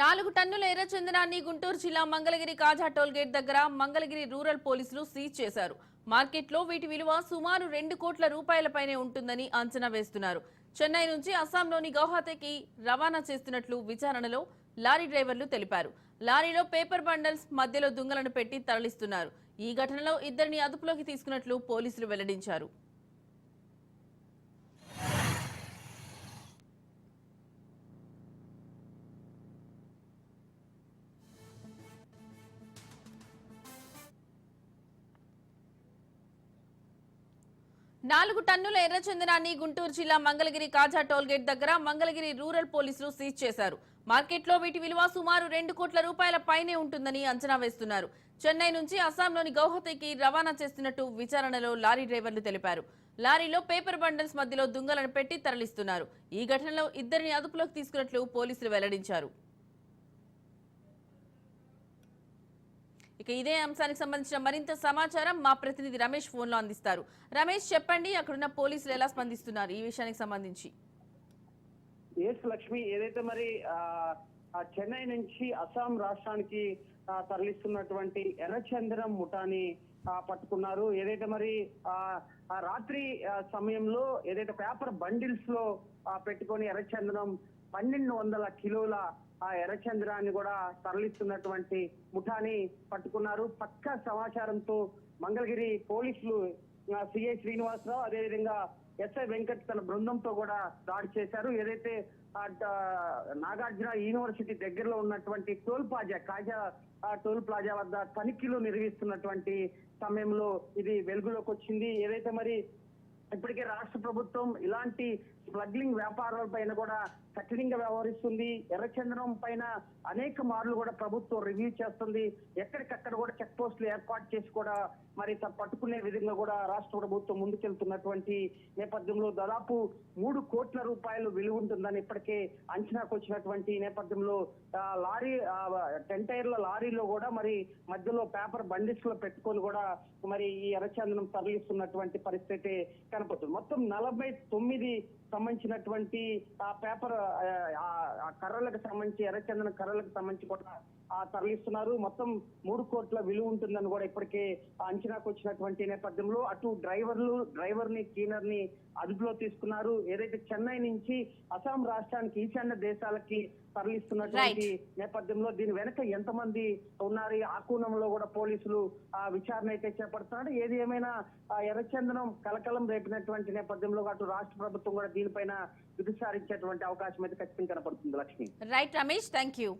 నాలుగు టన్నుల ఎర్రచందనాన్ని గుంటూరు జిల్లా మంగళగిరి కాజా టోల్గేట్ దగ్గర మంగళగిరి రూరల్ పోలీసులు సీజ్ చేశారు. మార్కెట్లో వీటి విలువ సుమారు రెండు కోట్ల రూపాయలపైనే ఉంటుందని అంచనా వేస్తున్నారు. చెన్నై నుంచి అస్సాంలోని గౌహతికి రవాణా చేస్తున్నట్లు విచారణలో లారీ డ్రైవర్లు తెలిపారు. లారీలో పేపర్ బండల్స్ మధ్యలో దుంగలను పెట్టి తరలిస్తున్నారు. ఈ ఘటనలో ఇద్దరిని అదుపులోకి తీసుకున్నట్లు పోలీసులు వెల్లడించారు. నాలుగు టన్నుల ఎర్రచందనాన్ని గుంటూరు జిల్లా మంగళగిరి కాజా టోల్గేట్ దగ్గర మంగళగిరి రూరల్ పోలీసులు సీజ్ చేశారు. మార్కెట్లో వీటి విలువ సుమారు రెండు కోట్ల రూపాయల పైనే ఉంటుందని అంచనా వేస్తున్నారు. చెన్నై నుంచి అస్సాంలోని గౌహతికి రవాణా చేస్తున్నట్టు విచారణలో లారీ డ్రైవర్లు తెలిపారు. లారీలో పేపర్ బండల్స్ మధ్యలో దుంగలను పెట్టి తరలిస్తున్నారు. ఈ ఘటనలో ఇద్దరిని అదుపులోకి తీసుకున్నట్లు పోలీసులు వెల్లడించారు. ఇక ఇదే అంశానికి సంబంధించిన మరింత సమాచారం మా ప్రతినిధి రమేష్ ఫోన్లో అందిస్తారు. రమేష్ చెప్పండి అక్కడున్న పోలీసులు ఎలా స్పందిస్తున్నారు ఈ విషయానికి సంబంధించి? ఎస్ లక్ష్మి ఏదైతే మరి చెన్నై నుంచి అస్సాం రాష్ట్రానికి తరలిస్తున్నటువంటి ఎర్రచంద్రం ముఠాని పట్టుకున్నారు. ఏదైతే మరి ఆ రాత్రి సమయంలో ఏదైతే పేపర్ బండిల్స్లో పెట్టుకొని ఎర్రచంద్రం పన్నెండు వందల కిలోల ఆ ఎర్రచంద్రాన్ని కూడా తరలిస్తున్నటువంటి ముఠాని పట్టుకున్నారు. పక్క సమాచారంతో మంగళగిరి పోలీసులు సిఐ శ్రీనివాసరావు అదేవిధంగా ఎస్ఐ వెంకట్ తన బృందంతో కూడా దాడి చేశారు. ఏదైతే నాగార్జున యూనివర్సిటీ దగ్గరలో ఉన్నటువంటి toll plaza Kaza toll plaza వద్ద తనిఖీలు నిర్వహిస్తున్నటువంటి సమయంలో ఇది వెలుగులోకి వచ్చింది. ఏదైతే మరి ఇప్పటికే రాష్ట్ర ప్రభుత్వం ఇలాంటి స్మగ్లింగ్ వ్యాపారాల పైన కూడా కఠినంగా వ్యవహరిస్తుంది. ఎర్రచందనం పైన అనేక మార్లు కూడా ప్రభుత్వం రివ్యూ చేస్తుంది. ఎక్కడికక్కడ కూడా చెక్ పోస్టులు ఏర్పాటు చేసి కూడా మరి పట్టుకునే విధంగా కూడా రాష్ట్ర ప్రభుత్వం ముందుకెళ్తున్నటువంటి నేపథ్యంలో దాదాపు మూడు కోట్ల రూపాయలు విలువ ఉంటుందని ఇప్పటికే అంచనాకు వచ్చినటువంటి నేపథ్యంలో లారీ టెంటైర్ల టెన్ టైర్ల లారీలో కూడా మరి మధ్యలో పేపర్ బండిస్లో పెట్టుకొని కూడా మరి ఈ ఎర్రచందనం తరలిస్తున్నటువంటి పరిస్థితి కనపడుతుంది. మొత్తం నలభై తొమ్మిది సంబంధించినటువంటి ఆ పేపర్ ఆ, కర్రలకు సంబంధించి ఎర్రచందన కర్రలకు సంబంధించి కూడా తరలిస్తున్నారు. మొత్తం మూడు కోట్ల విలువ ఉంటుందని కూడా ఇప్పటికే అంచనాకు వచ్చినటువంటి నేపథ్యంలో అటు డ్రైవర్లు డ్రైవర్ని క్లీనర్ని అదుపులో తీసుకున్నారు. ఏదైతే చెన్నై నుంచి అస్సాం రాష్ట్రానికి ఈశాన్య దేశాలకి తరలిస్తున్నటువంటి నేపథ్యంలో దీని వెనక ఎంతమంది ఉన్నారు? ఆ కోణంలో కూడా పోలీసులు ఆ విచారణ అయితే చేపడుతున్నారు. ఏది ఏమైనా ఎర్రచందనం కలకలం రేపినటువంటి నేపథ్యంలో అటు రాష్ట్ర ప్రభుత్వం కూడా దీనిపైన విధి సారించేటువంటి అవకాశం అయితే ఖచ్చితంగా కనపడుతుంది Lakshmi. Right Ramesh thank you